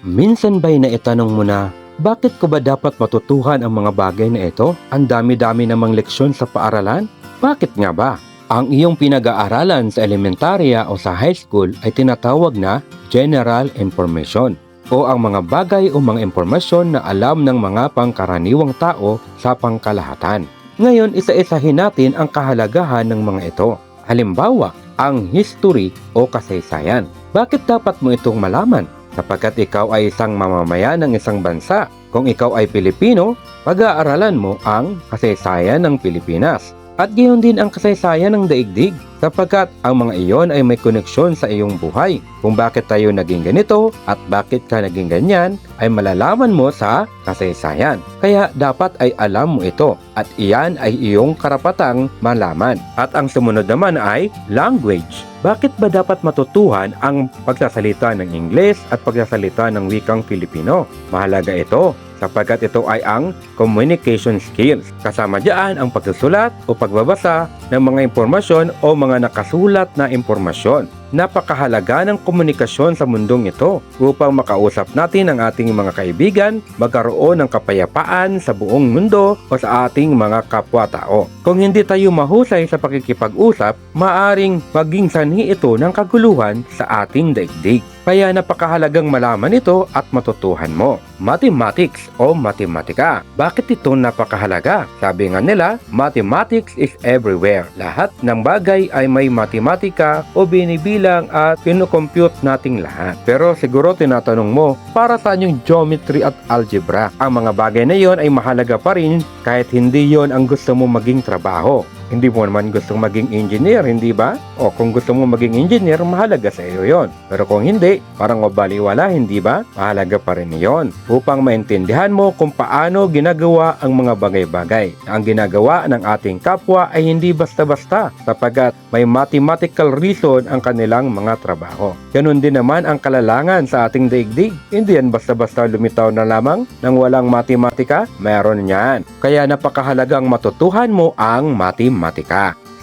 Minsan ba'y naitanong mo na, bakit ko ba dapat matutuhan ang mga bagay na ito? Ang dami-dami namang leksyon sa paaralan? Bakit nga ba? Ang iyong pinag-aaralan sa elementarya o sa high school ay tinatawag na general information o ang mga bagay o mga impormasyon na alam ng mga pangkaraniwang tao sa pangkalahatan. Ngayon, isa-isahin natin ang kahalagahan ng mga ito. Halimbawa, ang history o kasaysayan. Bakit dapat mo itong malaman? Sapagkat ikaw ay isang mamamayan ng isang bansa. Kung ikaw ay Pilipino, pag-aaralan mo ang kasaysayan ng Pilipinas. At gayon din ang kasaysayan ng daigdig sapagkat ang mga iyon ay may koneksyon sa iyong buhay. Kung bakit tayo naging ganito at bakit ka naging ganyan ay malalaman mo sa kasaysayan. Kaya dapat ay alam mo ito at iyan ay iyong karapatang malaman. At ang sumunod naman ay language. Bakit ba dapat matutuhan ang pagsasalita ng Ingles at pagsasalita ng wikang Filipino? Mahalaga ito sapagkat ito ay ang communication skills. Kasama diyan ang pagsusulat o pagbabasa ng mga impormasyon o mga nakasulat na impormasyon. Napakahalaga ng komunikasyon sa mundong ito upang makausap natin ang ating mga kaibigan, magkaroon ng kapayapaan sa buong mundo o sa ating mga kapwa-tao. Kung hindi tayo mahusay sa pakikipag-usap, maaring maging sanhi ito ng kaguluhan sa ating daigdig. Kaya napakahalagang malaman ito at matutuhan mo. Mathematics o matematika. Bakit ito napakahalaga? Sabi nga nila, mathematics is everywhere. Lahat ng bagay ay may matematika o binibilang at pinukompute nating lahat. Pero siguro tinatanong mo, para saan yung geometry at algebra? Ang mga bagay na yon ay mahalaga pa rin kahit hindi yon ang gusto mo maging trabaho. Hindi mo naman gustong maging engineer, hindi ba? O kung gusto mo maging engineer, mahalaga sa iyo yon. Pero kung hindi, parang mabaliwala, hindi ba? Mahalaga pa rin yon. Upang maintindihan mo kung paano ginagawa ang mga bagay-bagay. Ang ginagawa ng ating kapwa ay hindi basta-basta sapagat may mathematical reason ang kanilang mga trabaho. Ganon din naman ang kalalangan sa ating daigdig. Hindi yan basta-basta lumitaw na lamang nang walang matematika, meron yan. Kaya napakahalagang matutuhan mo ang matematika.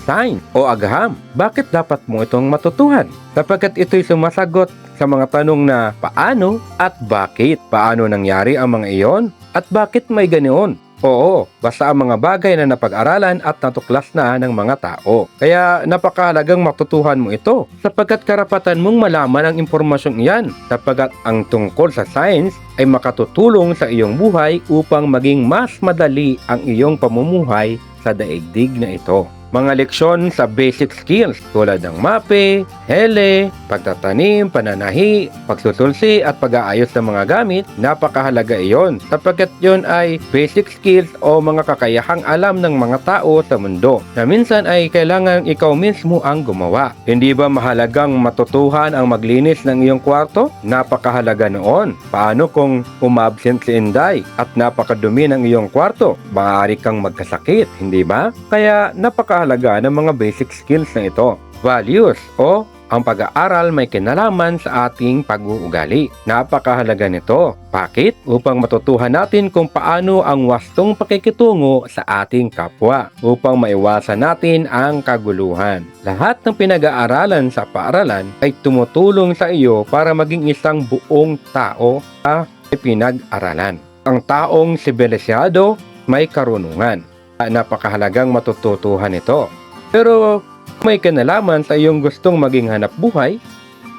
Sign o agham. Bakit dapat mo itong matutuhan? Sapagkat ito'y sumasagot sa mga tanong na paano at bakit. Paano nangyari ang mga iyon? At bakit may ganoon? Oo, basta ang mga bagay na napag-aralan at natuklas na ng mga tao. Kaya napakahalagang matutuhan mo ito sapagkat karapatan mong malaman ang impormasyong iyan sapagkat ang tungkol sa science ay makatutulong sa iyong buhay upang maging mas madali ang iyong pamumuhay sa daigdig na ito. Mga leksyon sa basic skills tulad ng mape, hele, pagtatanim, pananahi, pagsusulsi at pag-aayos ng mga gamit, napakahalaga iyon sapagkat yon ay basic skills o mga kakayahang alam ng mga tao sa mundo na minsan ay kailangan ikaw mismo ang gumawa. Hindi ba mahalagang matutuhan ang maglinis ng iyong kwarto? Napakahalaga noon. Paano kung umabsent si Inday at napakadumi ng iyong kwarto? Maaari kang magkasakit, hindi ba? Kaya napakahalaga ng mga basic skills na ito. Values o ang pag-aaral may kinalaman sa ating pag-uugali. Napakahalaga nito. Bakit? Upang matutuhan natin kung paano ang wastong pakikitungo sa ating kapwa upang maiwasan natin ang kaguluhan. Lahat ng pinag-aaralan sa paaralan ay tumutulong sa iyo para maging isang buong tao sa pinag-aralan. Ang taong sibilisyado may karunungan. Napakahalagang matututuhan ito. Pero may kinalaman sa iyong gustong maging hanap buhay,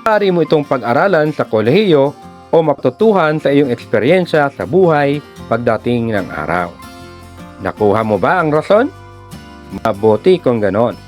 maaari mo itong pag-aralan sa kolehiyo o matutuhan sa iyong eksperyensya sa buhay pagdating ng araw. Nakuha mo ba ang rason? Mabuti kung ganon.